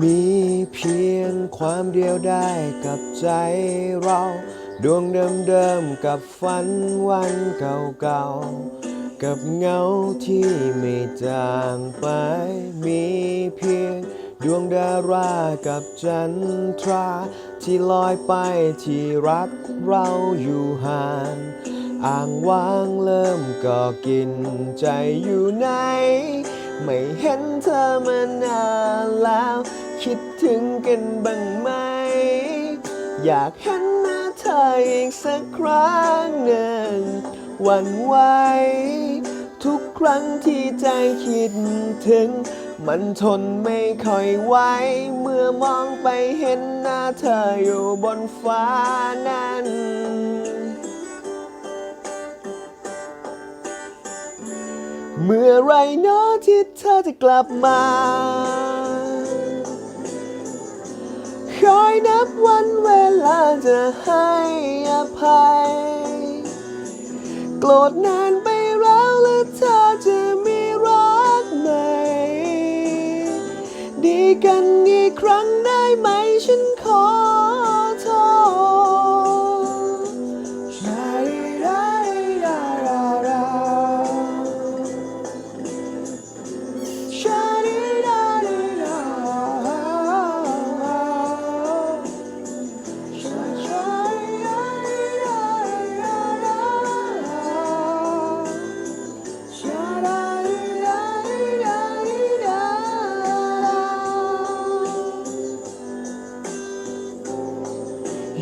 มีเพียงความเดียวได้กับใจเรา ดวงเดิมๆกับฝันวันเก่าๆ กับเงาที่ไม่จางไป มีเพียงดวงดารากับจันทรา ที่ลอยไปที่รักเราอยู่ห่างอ่างว่างเริ่มก่อกินใจอยู่ไหน ไม่เห็นเธอมานานแล้ว คิดถึงกันบ้างไหม อยากเห็นหน้าเธออีกสักครั้งหนึ่งวันไหวทุกครั้งที่ใจคิดถึง มันทนไม่ค่อยไหวเมื่อมองไปเห็นหน้าเธออยู่บนฟ้านั้น เมื่อไรเนาะที่เธอจะกลับมา นับวันเวลาจะให้อภัย โกรธนานไปแล้วแล้วเธอจะมีรักใหม่ดีกันอีกครั้งนะ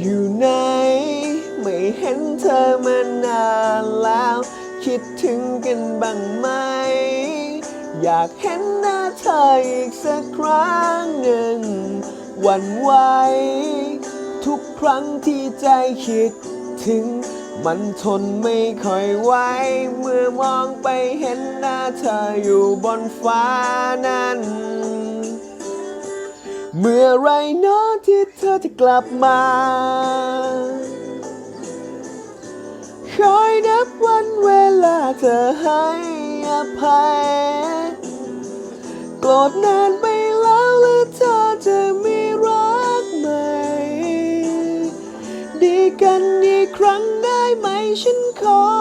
อยู่ไหน ไม่เห็นเธอมานานแล้ว คิดถึงกันบ้างไหม อยากเห็นหน้าเธออีกสักครั้งหนึ่งหวันไหวทุกครั้งที่ใจคิดถึง มันทนไม่ค่อยไหวเมื่อมองไปเห็นหน้าเธออยู่บนฟ้านั้น เมื่อไรเนาะที่เธอจะกลับมา คอยนับวันเวลาเธอให้อภัย โกรธนานไปแล้วแล้วเธอจะมีรักใหม่ ดีกันอีกครั้งได้ไหมฉันขอ